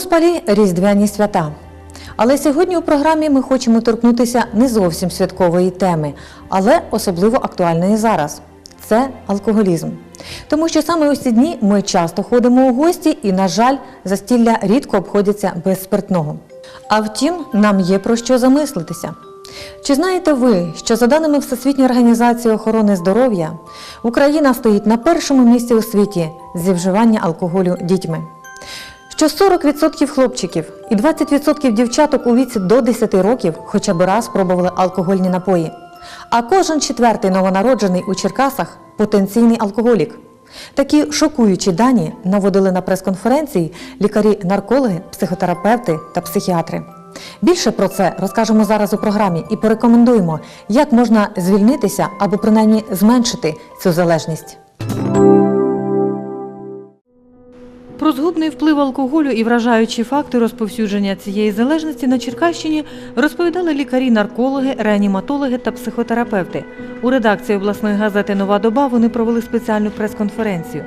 Розпалі різдвяні свята. Але сьогодні у програмі ми хочемо торкнутися не зовсім святкової теми, але особливо актуальної зараз це алкоголізм. Тому що саме у ці дні ми часто ходимо у гості і, на жаль, застілля рідко обходяться без спиртного. А втім, нам є про що замислитися. Чи знаєте ви, що за даними Всесвітньої організації охорони здоров'я, Україна стоїть на першому місці у світі зі вживання алкоголю дітьми? Що 40% хлопчиків і 20% дівчаток у віці до 10 років хоча б раз пробували алкогольні напої. А кожен четвертий новонароджений у Черкасах потенційний алкоголік. Такі шокуючі дані наводили на прес-конференції лікарі-наркологи, психотерапевти та психіатри. Більше про це розкажемо зараз у програмі і порекомендуємо, як можна звільнитися або принаймні зменшити цю залежність. Про згубний вплив алкоголю і вражаючі факти розповсюдження цієї залежності на Черкащині розповідали лікарі-наркологи, реаніматологи та психотерапевти. У редакції обласної газети Нова доба вони провели спеціальну прес-конференцію.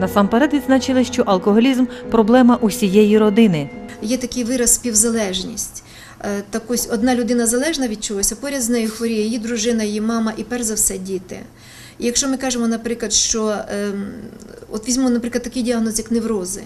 Насамперед відзначили, що алкоголізм проблема усієї родини. Є такий вираз співзалежність. Е, Так ось одна людина залежна від чогось, а поряд з нею хворіє її дружина, її мама і перш за все діти. Якщо ми кажемо, наприклад, що ем, от візьмемо, наприклад, такий діагноз, як неврози,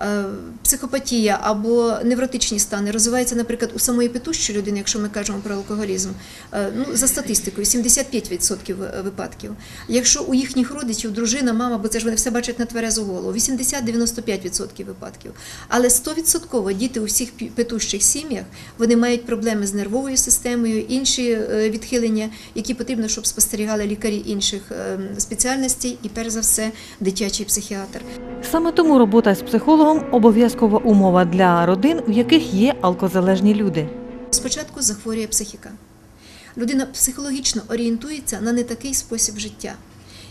е, психопатія або невротичні стани розвиваються, наприклад, у самої петущої людини, якщо ми кажемо про алкоголізм, е, ну за статистикою 75% випадків. Якщо у їхніх родичів дружина, мама, бо це ж вони все бачать на тверезу голову, 80-95% випадків. Але 100% діти у всіх петущих сім'ях вони мають проблеми з нервовою системою, інші е, відхилення, які потрібно, щоб спостерігали лікарі інших е, спеціальностей і перш за все дитячий психіатр. Саме тому робота з психологом обов'язкова умова для родин, в яких є алкозалежні люди. Спочатку захворює психіка. Людина психологічно орієнтується на не такий спосіб життя.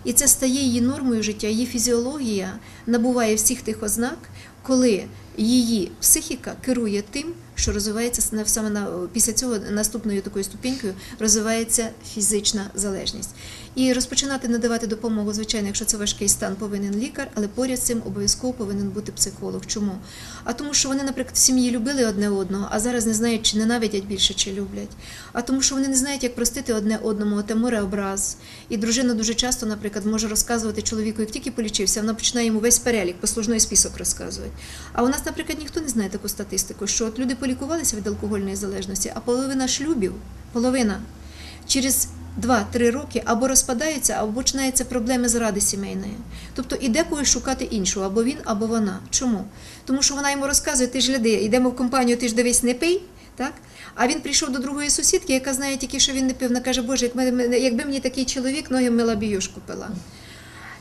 І це стає її нормою життя, її фізіологія набуває всіх тих ознак, коли її психіка керує тим, що розвивається саме на, після цього наступною такою ступінькою розвивається фізична залежність. І розпочинати надавати допомогу, звичайно, якщо це важкий стан, повинен лікар, але поряд з цим обов'язково повинен бути психолог. Чому? А тому, що вони, наприклад, в сім'ї любили одне одного, а зараз не знають, чи ненавидять більше, чи люблять. А тому, що вони не знають, як простити одне одному, те море образ. І дружина дуже часто, наприклад, може розказувати чоловіку, як тільки полічився, вона починає йому весь перелік, послужний список розказувати. А у нас, наприклад, ніхто не знає таку статистику, що от люди полікувалися від алкогольної залежності, а половина шлюбів, половина через 2-3 роки або розпадаються, або починаються проблеми зради сімейної. Тобто іде когось шукати іншого, або він, або вона. Чому? Тому що вона йому розказує, ти ж гляди, йдемо в компанію, ти ж дивись, не пий. Так? А він прийшов до другої сусідки, яка знає тільки, що він не пив. Вона каже, Боже, якби мені такий чоловік, ноги мила біюшку пила.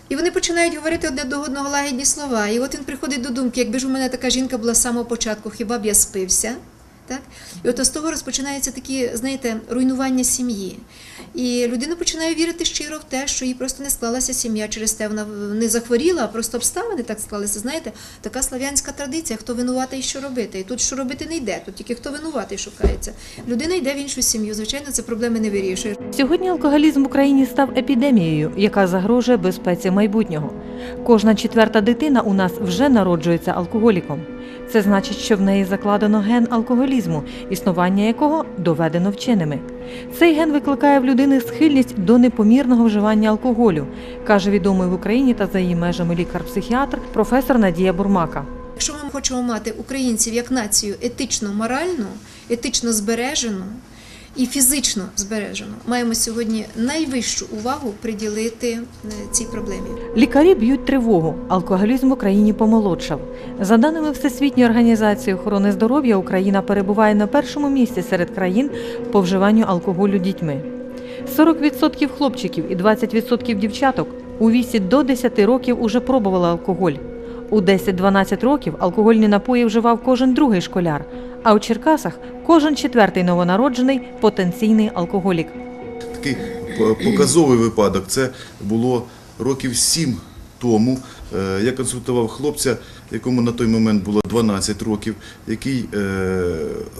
І вони починають говорити одне до одного лагідні слова. І от він приходить до думки, якби ж у мене така жінка була з самого початку, хіба б я спився? Так? І от з того розпочинаються такі, знаєте, руйнування сім'ї. І людина починає вірити щиро в те, що їй просто не склалася сім'я через те, вона не захворіла, а просто обставини так склалися. Знаєте, така слав'янська традиція, хто винуватий і що робити. І тут що робити не йде, тут тільки хто винуватий шукається. Людина йде в іншу сім'ю. Звичайно, це проблеми не вирішує. Сьогодні алкоголізм в Україні став епідемією, яка загрожує безпеці майбутнього. Кожна четверта дитина у нас вже народжується алкоголіком. Це значить, що в неї закладено ген алкоголізму, існування якого доведено вченими. Цей ген викликає в людини схильність до непомірного вживання алкоголю, каже відомий в Україні та за її межами лікар-психіатр професор Надія Бурмака. Якщо ми хочемо мати українців як націю етично моральну, етично збережену і фізично збережену, маємо сьогодні найвищу увагу приділити е, цій проблемі. Лікарі б'ють тривогу. Алкоголізм в Україні помолодшав. За даними Всесвітньої організації охорони здоров'я, Україна перебуває на першому місці серед країн по вживанню алкоголю дітьми. 40% хлопчиків і 20% дівчаток у віці до 10 років уже пробували алкоголь. У 10-12 років алкогольні напої вживав кожен другий школяр, а у Черкасах кожен четвертий новонароджений потенційний алкоголік. Такий показовий випадок це було років сім тому. Е, Я консультував хлопця, якому на той момент було 12 років, який е,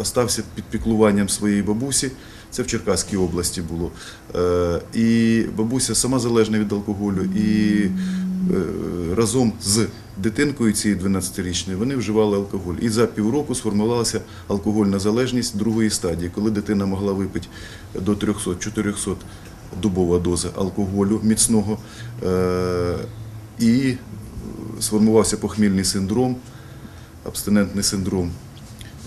остався під піклуванням своєї бабусі. Це в Черкаській області було. Е, І бабуся сама залежна від алкоголю, і е, разом з дитинкою цією 12-річною вони вживали алкоголь. І за півроку сформувалася алкогольна залежність другої стадії, коли дитина могла випити до 300-400 дубова доза алкоголю міцного. Е, І сформувався похмільний синдром, абстинентний синдром.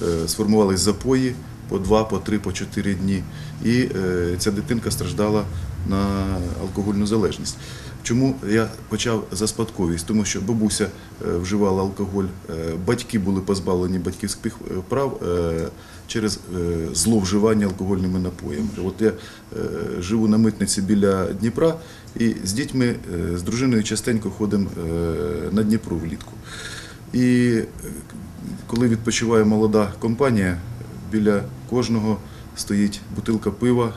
Е, Сформувались запої по 2, по 3, по 4 дні. І е, ця дитинка страждала на алкогольну залежність. Чому я почав за спадковість? Тому що бабуся е, вживала алкоголь, е, батьки були позбавлені батьківських е, прав через зловживання алкогольними напоями. От я живу на митниці біля Дніпра і з дітьми, з дружиною частенько ходимо на Дніпро влітку. І коли відпочиває молода компанія, біля кожного стоїть бутилка пива,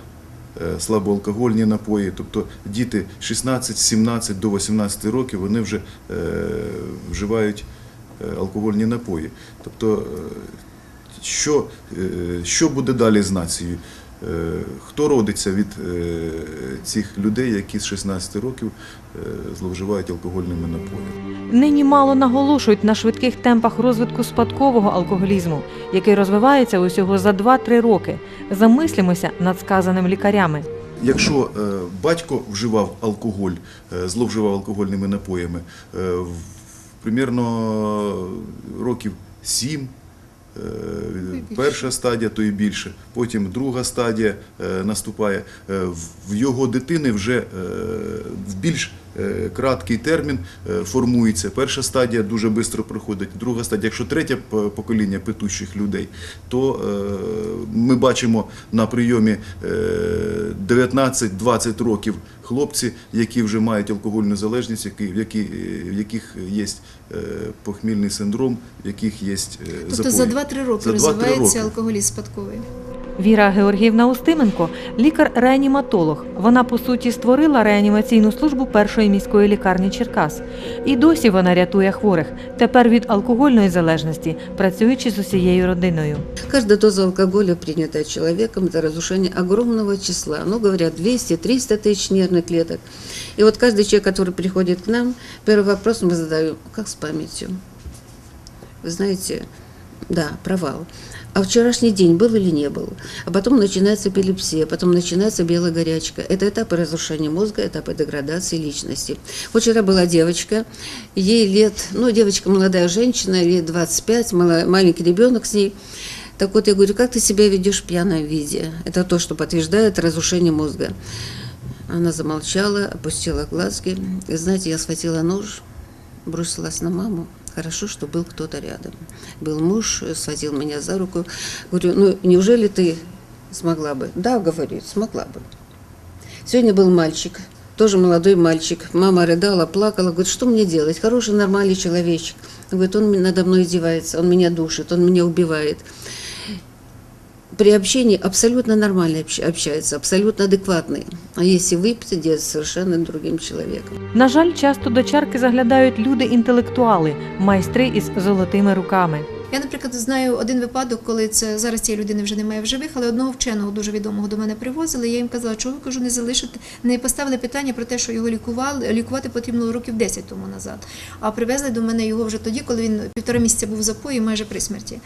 слабоалкогольні напої. Тобто діти 16, 17 до 18 років вони вже е, вживають е, алкогольні напої. Тобто, е, що, е, що буде далі з нацією? Е, Хто родиться від е, цих людей, які з 16 років е, зловживають алкогольними напоями? Нині мало наголошують на швидких темпах розвитку спадкового алкоголізму, який розвивається усього за 2-3 роки. Замислімося над сказаним лікарями. Якщо батько вживав алкоголь, зловживав алкогольними напоями, примірно років 7, е, перша стадія, то і більше, потім друга стадія е, наступає. Е, в- його дитини вже е, в більш е, краткий термін е, формується. Перша стадія дуже швидко проходить, друга стадія. Якщо третє покоління питущих людей, то е, ми бачимо на прийомі е, 19-20 років хлопці, які вже мають алкогольну залежність, які, в, яких є е, похмільний синдром, в яких є е, Тобто за 2-3 роки За 2-3 розвивається роки. алкоголізм спадковий. Віра Георгіївна Устименко лікар-реаніматолог. Вона по суті створила реанімаційну службу першої міської лікарні Черкас. І досі вона рятує хворих. Тепер від алкогольної залежності, працюючи з усією родиною. Каждая доза алкоголя, принятая человеком, это разрушение огромного числа. Ну, говорят, 200-300 тысяч нервных клеток. И вот каждый человек, который приходит к нам, первый вопрос мы задаем, как с памятью? Вы знаете, да, провал. А вчерашний день был или не был? А потом начинается эпилепсия, потом начинается белая горячка. Это этапы разрушения мозга, этапы деградации личности. Вот вчера была девочка, ей лет, ну, девочка молодая женщина, лет 25, мала- маленький ребенок с ней. Так вот, я говорю, как ты себя ведешь в пьяном виде? Это то, что подтверждает разрушение мозга. Она замолчала, опустила глазки. И знаете, я схватила нож, бросилась на маму. Хорошо, что был кто-то рядом. Был муж, схватил меня за руку. Говорю, ну неужели ты смогла бы? Да, говорит, смогла бы. Сегодня был мальчик, тоже молодой мальчик. Мама рыдала, плакала, говорит, что мне делать? Хороший, нормальный человечек. Говорит, он надо мной издевается, он меня душит, он меня убивает. При общении абсолютно нормально общ- общается, абсолютно адекватный. А если выпьет, делает совершенно другим человеком. На жаль, часто до чарки заглядають люди-інтелектуали, майстри із золотими руками. Я, наприклад, знаю один випадок, коли це зараз цієї людини вже немає в живих, але одного вченого дуже відомого до мене привозили. Я їм казала, чого ви кажу, не залишити, не поставили питання про те, що його лікували. Лікувати потрібно років 10 тому назад. А привезли до мене його вже тоді, коли він півтора місяця був в запої, майже при смерті.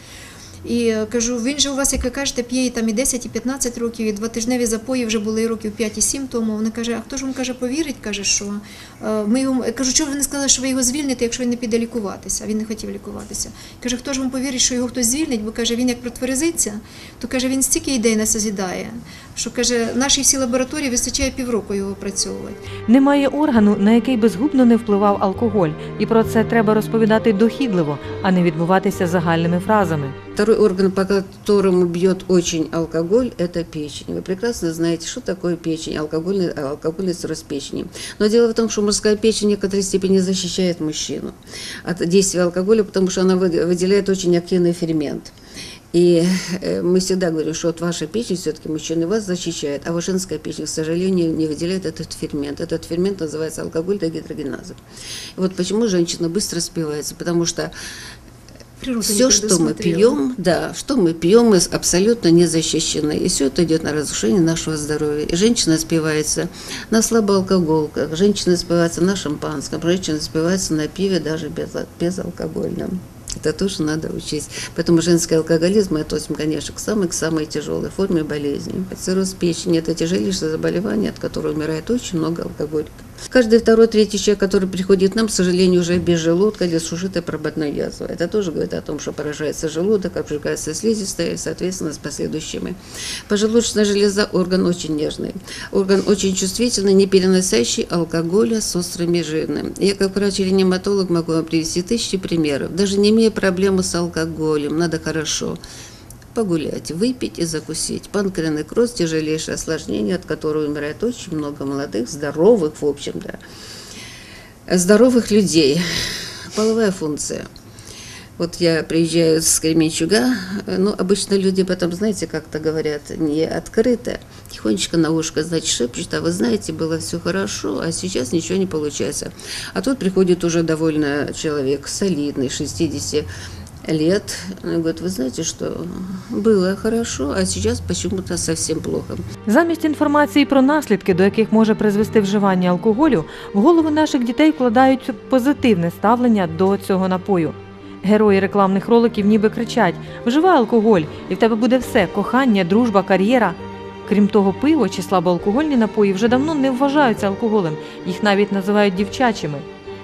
І кажу, він же у вас, як ви кажете, п'є і там і 10, і 15 років, і двотижневі запої вже були років 5 і 7 тому. Вона каже, а хто ж вам каже, повірить? каже, що е, ми я кажу, чого ви не сказали, що ви його звільните, якщо він не піде лікуватися? Він не хотів лікуватися. Каже, хто ж вам повірить, що його хтось звільнить? Бо каже, він як протверезиться, то каже, він стільки ідей не созідає, що каже, нашій всій лабораторії вистачає півроку його опрацьовувати. Немає органу, на який би згубно не впливав алкоголь, і про це треба розповідати дохідливо, а не відбуватися загальними фразами. Второй орган, по которому бьет очень алкоголь, это печень. Вы прекрасно знаете, что такое печень, алкогольный, алкогольный цирроз печени. Но дело в том, что мужская печень в некоторой степени защищает мужчину от действия алкоголя, потому что она вы- выделяет очень активный фермент. И э, мы всегда говорим, что вот ваша печень все-таки мужчина вас защищает, а вот женская печень, к сожалению, не выделяет этот фермент. Этот фермент называется алкоголь дегидрогеназа. И вот почему женщина быстро спивается, потому что Природа все, что мы пьем, да, что мы пьем, мы абсолютно не защищены. И все это идет на разрушение нашего здоровья. И женщина спивается на слабоалкоголках, женщина спивается на шампанском, женщина спивается на пиве даже без, безалкогольном. Это тоже надо учесть. Поэтому женский алкоголизм мы относим, конечно, к самой, к самой тяжелой форме болезни. Цирроз печени – это тяжелейшее заболевание, от которого умирает очень много алкоголиков. Каждый второй, третий человек, который приходит к нам, к сожалению, уже без желудка или с ушитой прободной язвой. Это тоже говорит о том, что поражается желудок, обжигается слизистая, и, соответственно, с последующими. Поджелудочная железа – орган очень нежный, орган очень чувствительный, не переносящий алкоголя с острыми жирами. Я, как врач-реаниматолог, могу вам привести тысячи примеров. Даже не имея проблемы с алкоголем, надо хорошо погулять, выпить и закусить. Панкреонекроз – тяжелейшее осложнение, от которого умирает очень много молодых, здоровых, в общем, да, здоровых людей. Половая функция. Вот я приезжаю с Кременчуга, ну, обычно люди потом, знаете, как-то говорят, не открыто, тихонечко на ушко, значит, шепчут, а вы знаете, было все хорошо, а сейчас ничего не получается. А тут приходит уже довольно человек солидный, 60 лет, и говорит, вы знаете, что было хорошо, а сейчас почему-то совсем плохо. Замість інформації про наслідки, до яких може призвести вживання алкоголю, в голови наших дітей вкладають позитивне ставлення до цього напою. Герої рекламних роликів ніби кричать: вживай алкоголь, і в тебе буде все кохання, дружба, кар'єра. Крім того, пиво чи слабоалкогольні напої вже давно не вважаються алкоголем, їх навіть називають дівчачими.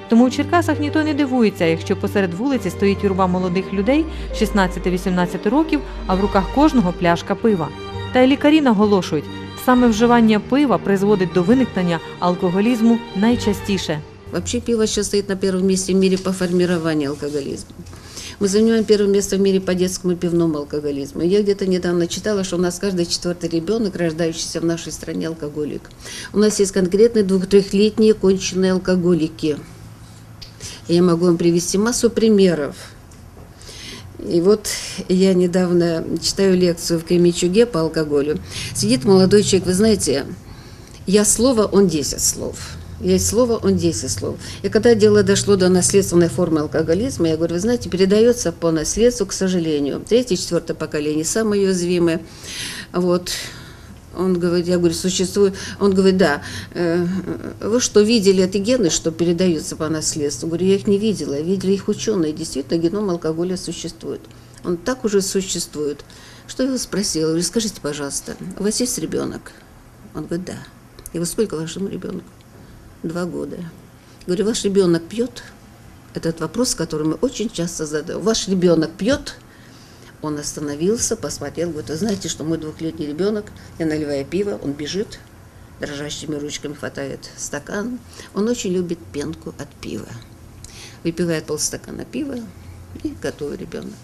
Тому в Черкасах ніхто не дивується, якщо посеред вулиці стоїть юрба молодих людей 16-18 років, а в руках кожного пляшка пива. Та й лікарі наголошують, саме вживання пива призводить до виникнення алкоголізму найчастіше. Вообще пиво сейчас стоит на первом месте в мире по формированию алкоголизма. Мы занимаем первое место в мире по детскому пивному алкоголизму. Я где-то недавно читала, что у нас каждый четвертый ребенок, рождающийся в нашей стране, алкоголик. У нас есть конкретные двух-трехлетние конченые алкоголики. Я могу вам привести массу примеров. И вот я недавно читаю лекцию в Кремичуге по алкоголю. Сидит молодой человек, вы знаете, я слово, он 10 слов. Есть слово, он 10 слов. И когда дело дошло до наследственной формы алкоголизма, я говорю, вы знаете, передается по наследству, к сожалению. Третье, четвертое поколение самые уязвимые. Вот. Он говорит, я говорю, существует. Он говорит, да. Э, Вы что, видели эти гены, что передаются по наследству? Говорю, я их не видела. Видели их ученые. Действительно, геном алкоголя существует. Он так уже существует. Что я его спросила? Я говорю, скажите, пожалуйста, у вас есть ребенок? Он говорит, да. И вот сколько вашему ребенку? Два года. Говорю, ваш ребенок пьет? Этот вопрос, который мы очень часто задаем. Ваш ребенок пьет? Он остановился, посмотрел, говорит, вы знаете, что мой двухлетний ребенок, я наливаю пиво, он бежит, дрожащими ручками хватает стакан. Он очень любит пенку от пива. Выпивает полстакана пива и готовый ребенок.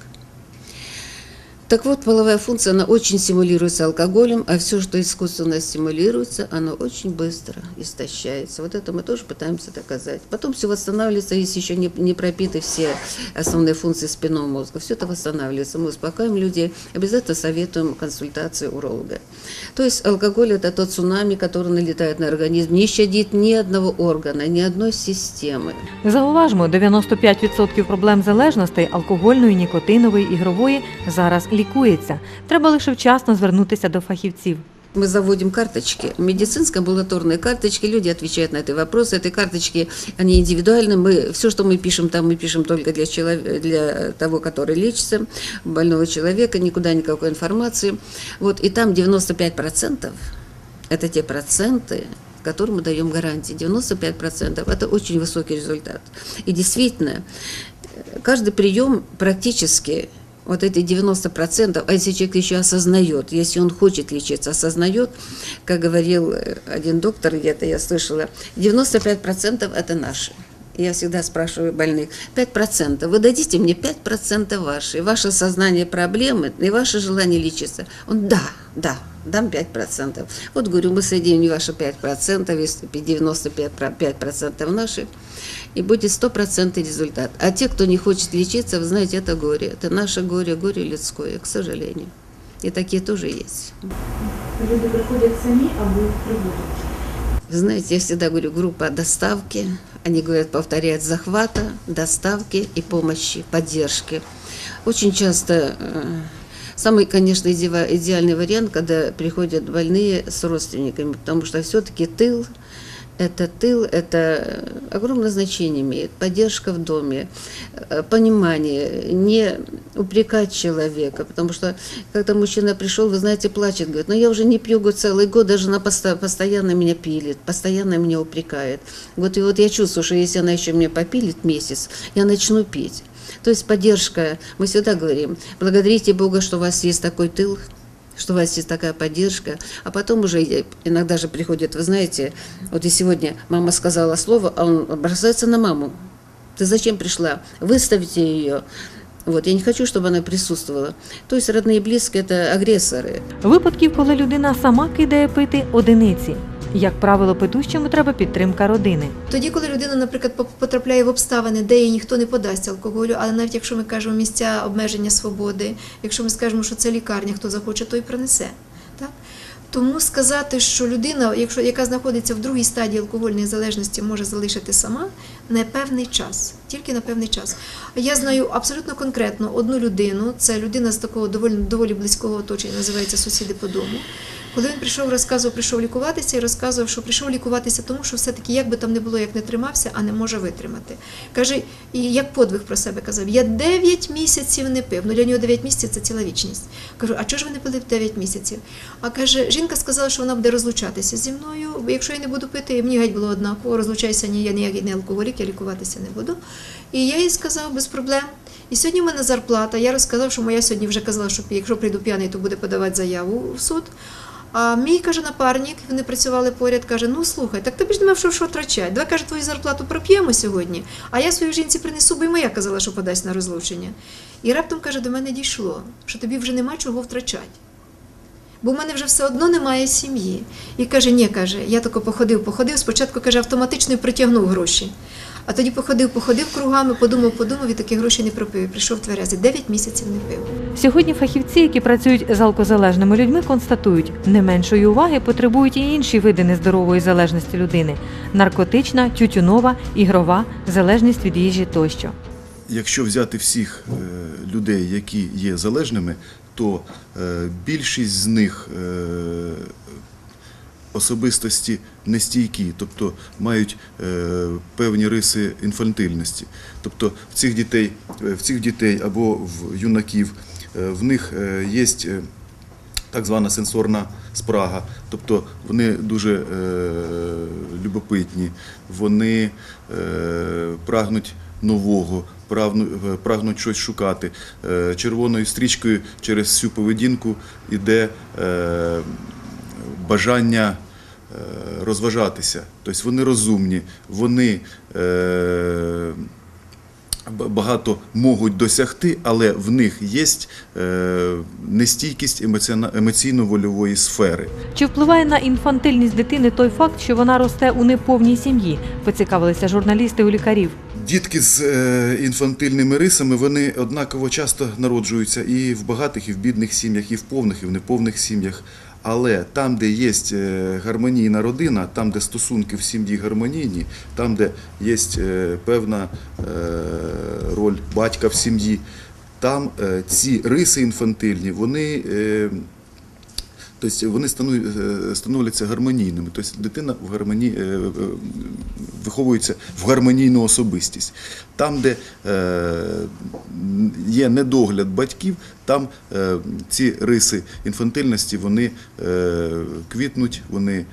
Так вот, половая функция, она очень стимулируется алкоголем, а все, что искусственно стимулируется, оно очень быстро истощается. Вот это мы тоже пытаемся доказать. Потом все восстанавливается, если еще не, не пропиты все основные функции спинного мозга. Все это восстанавливается. Мы успокаиваем людей, обязательно советуем консультацию уролога. То есть алкоголь – это тот цунами, который налетает на организм, не щадит ни одного органа, ни одной системы. Зауважмо, 95% проблем залежностей алкогольної, нікотинової, ігрової зараз лікується. Треба лише вчасно звернутися до фахівців. Мы заводим карточки, медицинско-амбулаторные карточки, люди отвечают на эти вопросы. Эти карточки, они индивидуальны. Мы, все, что мы пишем там, мы пишем только для, челов- для того, который лечится, больного человека, никуда никакой информации. Вот, и там 95% это те проценты, которым мы даем гарантии. 95% это очень высокий результат. И действительно, э, каждый прием практически вот эти 90%, а если человек еще осознает, если он хочет лечиться, осознает, как говорил э, один доктор где-то, я слышала, 95% это наши. Я всегда спрашиваю больных, 5%, вы дадите мне 5% ваши, ваше сознание проблемы и ваше желание лечиться? Он, да, да, дам 5%. Вот говорю, мы соединим ваши 5%, если 95% наши, и будет стопроцентный результат. А те, кто не хочет лечиться, вы знаете, это горе. Это наше горе, горе людское, к сожалению. И такие тоже есть. Люди приходять самі або їх приводять. Вы знаете, я всегда говорю, группа доставки, они говорят, повторяют захвата, доставки и помощи, поддержки. Очень часто э, самый, конечно, идева- идеальный вариант, когда приходят больные с родственниками, потому что все-таки тыл это тыл, это огромное значение имеет. Поддержка в доме, э, понимание, не упрекать человека. Потому что когда мужчина пришел, вы знаете, плачет, говорит, ну я уже не пью говорит, целый год, даже поста- постоянно меня пилит, постоянно меня упрекает. Вот и вот я чувствую, что если она еще меня попилит месяц, я начну пить. То есть поддержка, мы всегда говорим, благодарите Бога, что у вас есть такой тыл, что у вас есть такая поддержка, а потом уже и- иногда же приходит, вы знаете, вот и сегодня мама сказала слово, а он бросается на маму. Ты зачем пришла? Выставите ее. Вот, я не хочу, чтобы она присутствовала. То есть родные и близкие – это агрессоры. Випадків, коли людина сама кидає пити одиниці. Як правило, питущому треба підтримка родини. Тоді, коли людина, наприклад, потрапляє в обставини, де їй ніхто не подасть алкоголю, але навіть якщо ми кажемо місця обмеження свободи, якщо ми скажемо, що це лікарня, хто захоче, той принесе. Так? Тому сказати, що людина, якщо яка знаходиться в другій стадії алкогольної залежності, може залишити сама на певний час, тільки на певний час. Я знаю абсолютно конкретно одну людину, це людина з такого доволі, доволі близького оточення, називається сусіди по дому. Коли він прийшов, розказував, прийшов лікуватися і розказував, що прийшов лікуватися, тому що все-таки як би там не було, як не тримався, а не може витримати. Каже, і як подвиг про себе казав, я 9 місяців не пив. Ну для нього 9 місяців це ціла вічність. Кажу, а чого ж ви не пили в 9 місяців? А каже, жінка сказала, що вона буде розлучатися зі мною, якщо я не буду пити, і мені геть було однаково, розлучайся, ні, я ніякий не алкоголік, я лікуватися не буду. І я їй сказав без проблем. І сьогодні в мене зарплата. Я розказав, що моя сьогодні вже казала, що якщо прийду п'яний, то буде подавати заяву в суд. А мій каже напарник, вони працювали поряд, каже: ну слухай, так тобі ж нема що, що втрачати. Давай каже, твою зарплату проп'ємо сьогодні, а я своїй жінці принесу, бо й моя казала, що подасть на розлучення. І раптом каже, до мене дійшло, що тобі вже нема чого втрачати. Бо в мене вже все одно немає сім'ї. І каже, ні, каже, я тако походив, походив. Спочатку каже, автоматично притягнув гроші. А тоді походив, походив кругами, подумав, подумав і такі гроші не пропив. Прийшов тверезий. Дев'ять місяців не пив. Сьогодні фахівці, які працюють з алкозалежними людьми, констатують, не меншої уваги потребують і інші види нездорової залежності людини: наркотична, тютюнова, ігрова, залежність від їжі тощо. Якщо взяти всіх е, людей, які є залежними, то е, більшість з них е, особистості нестійкі, тобто мають е, певні риси інфантильності. Тобто в цих дітей, е, в цих дітей або в юнаків е, в них є так звана сенсорна спрага. Тобто вони дуже любопитні, вони прагнуть нового, прагнуть, щось шукати. Червоною стрічкою через всю поведінку йде бажання розважатися. Тобто вони розумні, вони е, багато можуть досягти, але в них є е, нестійкість емоційно-вольової сфери. Чи впливає на інфантильність дитини той факт, що вона росте у неповній сім'ї? Поцікавилися журналісти у лікарів. Дітки з е, інфантильними рисами вони однаково часто народжуються і в багатих, і в бідних сім'ях, і в повних, і в неповних сім'ях. Але там, де є е, гармонійна родина, там, де стосунки в сім'ї гармонійні, там, де є е, певна е, роль батька в сім'ї, там ці риси інфантильні, вони. Тобто вони е, становляться гармонійними. Тобто дитина в гармонії, е, е, виховується в гармонійну особистість. Там, де є недогляд батьків, там ці риси інфантильності вони квітнуть, вони,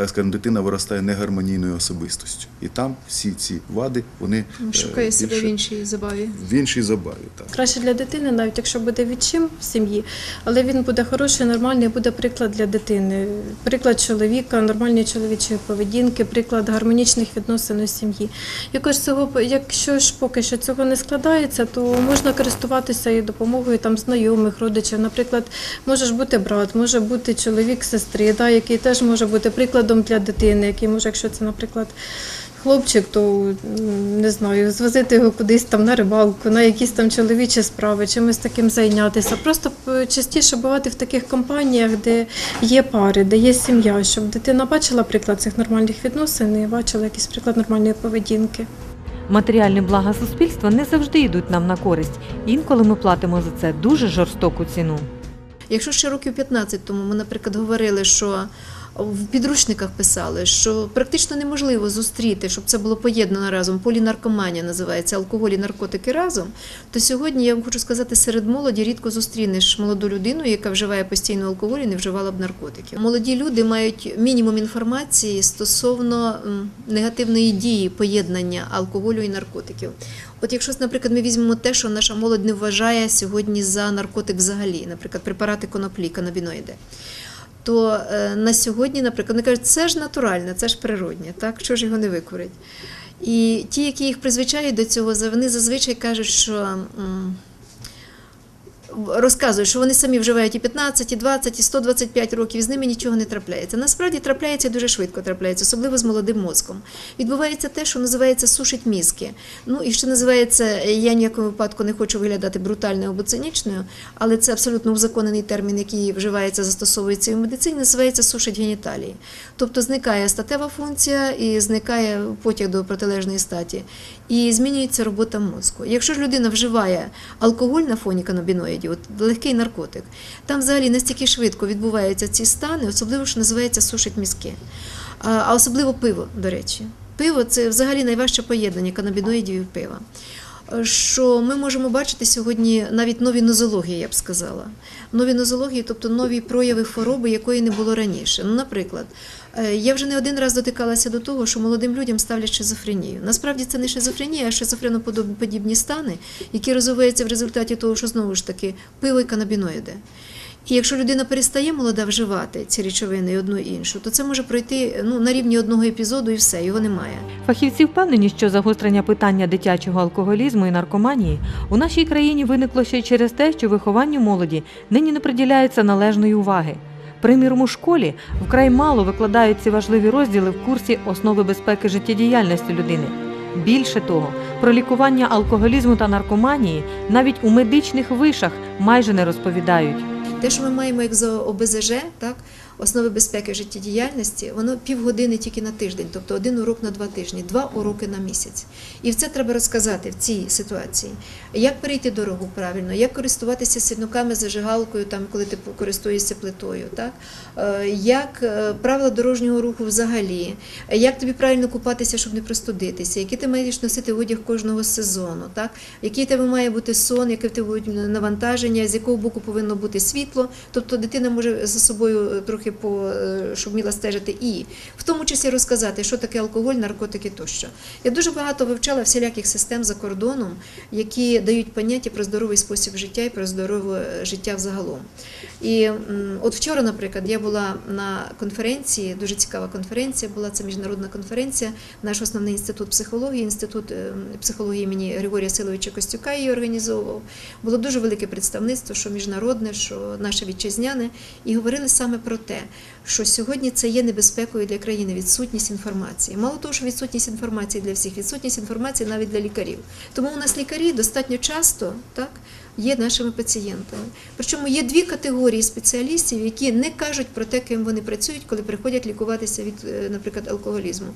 так скажемо, дитина виростає негармонійною особистостю. І там всі ці вади вони е, Шукає себе в іншій забаві. в іншій забаві. Так. Краще для дитини, навіть якщо буде відчим в сім'ї, але він буде хороший, нормальний, буде приклад для дитини. Приклад чоловіка, нормальної чоловічої поведінки, приклад гармонічних відносин у сім'ї. Якось цього, якщо ж поки що цього не складається, то можна користуватися і допомогою там знайомих, родичів. Наприклад, може бути брат, може бути чоловік сестри, да, який теж може бути прикладом для дитини, який може, якщо це, наприклад. Хлопчик, то не знаю, звозити його кудись там на рибалку, на якісь там чоловічі справи, чимось таким зайнятися. Просто частіше бувати в таких компаніях, де є пари, де є сім'я, щоб дитина бачила приклад цих нормальних відносин і бачила якийсь приклад нормальної поведінки. Матеріальні блага суспільства не завжди йдуть нам на користь. Інколи ми платимо за це дуже жорстоку ціну. Якщо ще років 15 тому ми, наприклад, говорили, що в підручниках писали, що практично неможливо зустріти, щоб це було поєднано разом. Полінаркоманія називається алкоголь і наркотики разом. То сьогодні я вам хочу сказати, серед молоді рідко зустрінеш молоду людину, яка вживає постійно алкоголь і не вживала б наркотиків. Молоді люди мають мінімум інформації стосовно негативної дії поєднання алкоголю і наркотиків. От якщо, наприклад, ми візьмемо те, що наша молодь не вважає сьогодні за наркотик взагалі, наприклад, препарати коноплі, канабіноїди. То е, на сьогодні, наприклад, вони кажуть, це ж натуральне, це ж природне, так що ж його не викурить. І ті, які їх призвичають до цього, вони зазвичай кажуть, що розказують, що вони самі вживають і 15, і 20, і 125 років, і з ними нічого не трапляється. Насправді трапляється дуже швидко трапляється, особливо з молодим мозком. Відбувається те, що називається сушить мізки. Ну і що називається, я ні в якому випадку не хочу виглядати брутальною або цинічною, але це абсолютно узаконений термін, який вживається, застосовується і в медицині, називається сушить геніталії. Тобто зникає статева функція і зникає потяг до протилежної статі, і змінюється робота мозку. Якщо ж людина вживає алкоголь на фоні канабіноїдів, от легкий наркотик, там взагалі настільки швидко відбуваються ці стани, особливо що називається сушить мізки. А особливо пиво, до речі. Пиво це взагалі найважче поєднання канабіноїдів і пива. Що ми можемо бачити сьогодні навіть нові нозології, я б сказала. Нові нозології, тобто нові прояви хвороби, якої не було раніше. Ну, наприклад, е, я вже не один раз дотикалася до того, що молодим людям ставлять шизофренію. Насправді це не шизофренія, а шизофреноподібні стани, які розвиваються в результаті того, що знову ж таки пиво і канабіноїди. І якщо людина перестає молода вживати ці речовини одну і іншу, то це може пройти ну, на рівні одного епізоду і все, його немає. Фахівці впевнені, що загострення питання дитячого алкоголізму і наркоманії у нашій країні виникло ще й через те, що вихованню молоді нині не приділяється належної уваги. Приміром, у школі вкрай мало викладають ці важливі розділи в курсі основи безпеки життєдіяльності людини. Більше того, про лікування алкоголізму та наркоманії навіть у медичних вишах майже не розповідають. Те, що ми маємо як за ОБЗЖ, так, основи безпеки життєдіяльності, воно півгодини тільки на тиждень, тобто один урок на два тижні, два уроки на місяць. І це треба розказати в цій ситуації. Як перейти дорогу правильно, як користуватися сіднуками зажигалкою, там, коли ти користуєшся плитою, так? Е, як е, правила дорожнього руху взагалі, як тобі правильно купатися, щоб не простудитися, який ти маєш носити одяг кожного сезону, так? який тебе має бути сон, яке в тебе навантаження, з якого боку повинно бути світло. Тобто дитина може за собою трохи по е, щоб вміла стежити, і в тому числі розказати, що таке алкоголь, наркотики тощо. Я дуже багато вивчала всіляких систем за кордоном, які дають поняття про здоровий спосіб життя і про здорове життя взагалом. І от вчора, наприклад, я була на конференції, дуже цікава конференція була це міжнародна конференція. Наш основний інститут психології, інститут е, психології імені Григорія Силовича Костюка її організовував. Було дуже велике представництво, що міжнародне, що наше вітчизняне, і говорили саме про те, що сьогодні це є небезпекою для країни відсутність інформації. Мало того, що відсутність інформації для всіх, відсутність інформації навіть для лікарів. Тому у нас лікарі достатньо часто так. Є нашими пацієнтами. Причому є дві категорії спеціалістів, які не кажуть про те, ким вони працюють, коли приходять лікуватися від, е, наприклад, алкоголізму.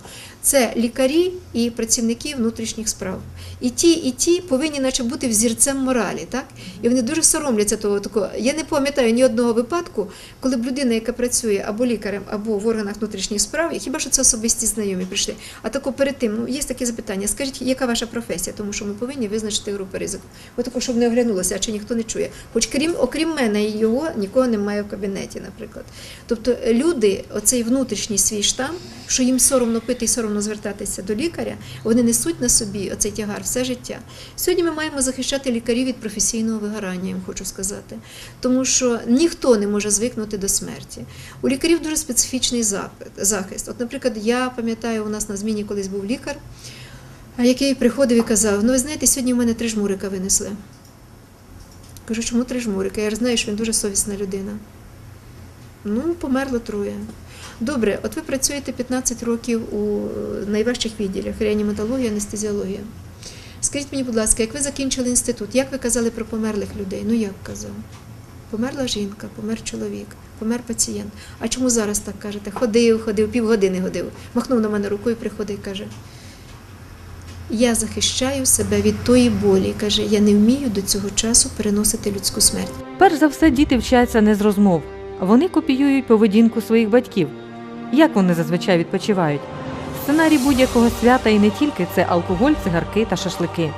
Це лікарі і працівники внутрішніх справ. І ті, і ті повинні, наче бути взірцем моралі, так? І вони дуже соромляться того такого. Я не пам'ятаю ні одного випадку, коли б людина, яка працює або лікарем, або в органах внутрішніх справ, хіба що це особисті знайомі прийшли. А тако перед тим, ну є таке запитання. Скажіть, яка ваша професія? Тому що ми повинні визначити групи ризику. Отако, щоб не оглянулося, а чи ніхто не чує. Хоч крім, окрім мене і його, нікого немає в кабінеті, наприклад. Тобто люди, оцей внутрішній свій штам, що їм соромно пити і соромно звертатися до лікаря, вони несуть на собі оцей тягар все життя. Сьогодні ми маємо захищати лікарів від професійного вигорання, я хочу сказати. Тому що ніхто не може звикнути до смерті. У лікарів дуже специфічний захист. От, наприклад, я пам'ятаю, у нас на зміні колись був лікар, який приходив і казав: ну ви знаєте, сьогодні в мене три жмурика винесли. Кажу, чому три жмурика? Я ж знаю, що він дуже совісна людина. Ну, померло троє. Добре, от ви працюєте 15 років у е, найважчих відділах реаніматологія, анестезіологія. Скажіть мені, будь ласка, як ви закінчили інститут, як ви казали про померлих людей? Ну як казав? Померла жінка, помер чоловік, помер пацієнт. А чому зараз так кажете? Ходив, ходив, півгодини ходив. Махнув на мене рукою, приходить і каже: Я захищаю себе від тої болі. Каже, я не вмію до цього часу переносити людську смерть. Перш за все, діти вчаться не з розмов. Вони копіюють поведінку своїх батьків. Як вони зазвичай відпочивають? Сценарій будь-якого свята і не тільки це алкоголь, цигарки та шашлики.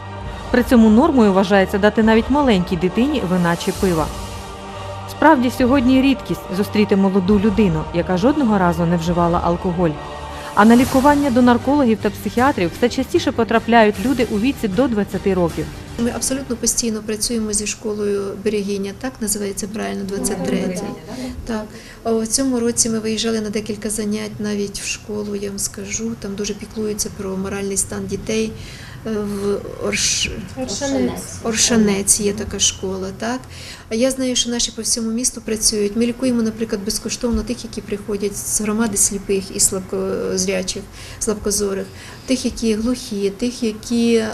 При цьому нормою вважається дати навіть маленькій дитині вина чи пива. Справді сьогодні рідкість зустріти молоду людину, яка жодного разу не вживала алкоголь. А на лікування до наркологів та психіатрів все частіше потрапляють люди у віці до 20 років. Ми абсолютно постійно працюємо зі школою берегіння, так називається правильно 23. Так. У цьому році ми виїжджали на декілька занять навіть в школу, я вам скажу. Там дуже піклуються про моральний стан дітей. Е, В Орш... Оршанець є така школа, так. А я знаю, що наші по всьому місту працюють. Ми лікуємо, наприклад, безкоштовно тих, які приходять з громади сліпих і слабкозрячих, слабкозорих, тих, які глухі, тих, які ем,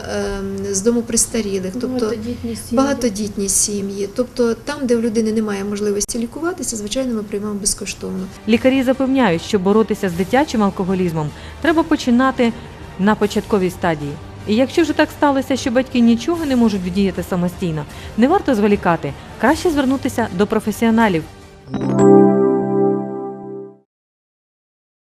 з дому престарілих, тобто Багатодітні сім'ї. багатодітні сім'ї. Тобто там, де в людини немає можливості лікуватися, звичайно, ми приймаємо безкоштовно. Лікарі запевняють, що боротися з дитячим алкоголізмом треба починати на початковій стадії. І якщо вже так сталося, що батьки нічого не можуть вдіяти самостійно, не варто зволікати, краще звернутися до професіоналів.